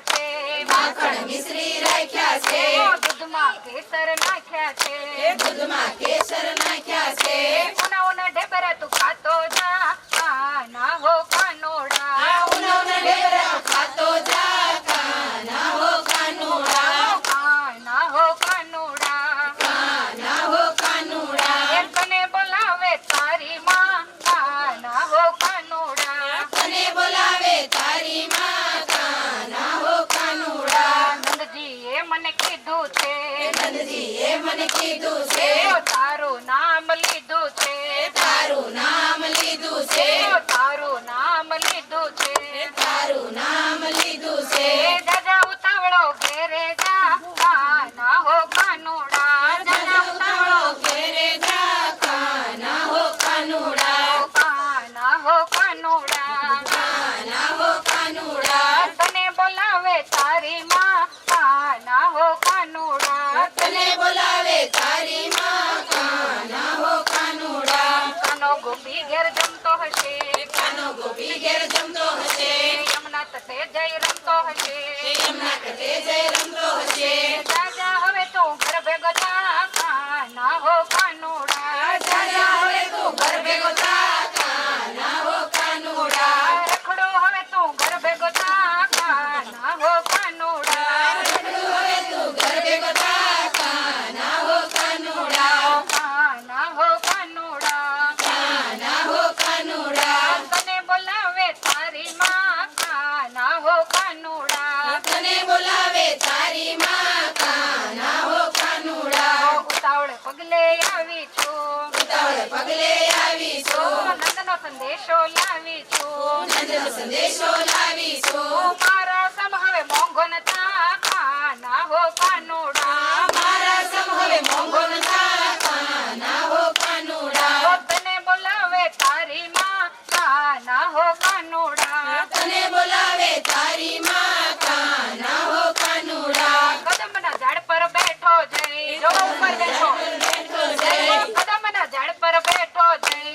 છે. માખણ મિશ્રી રાખ્યા છે. દૂધમાં કેસર નાખ્યા છે. દૂધમાં કેસર નાખ્યા છે. ઉના ખાતો જા. ના હો हटे जय रंद्रो हटे સંદેશો લાવી છું નંદનો સંદેશો લાવી છું મારા સમ હવે મોંઘો નતા હો કાનોડા. મારા સમ હવે મોંઘો નતા હો કાનોડા. તને બોલાવે તારી માં કાના હો કાનોડા. તને બોલાવે તારી માં કાના હો કાનોડા. કદમના ઝાડ પર બેઠો જઈ. રો ઉપર બેઠો. બેઠો જય કદમના ઝાડ પર બેઠો જય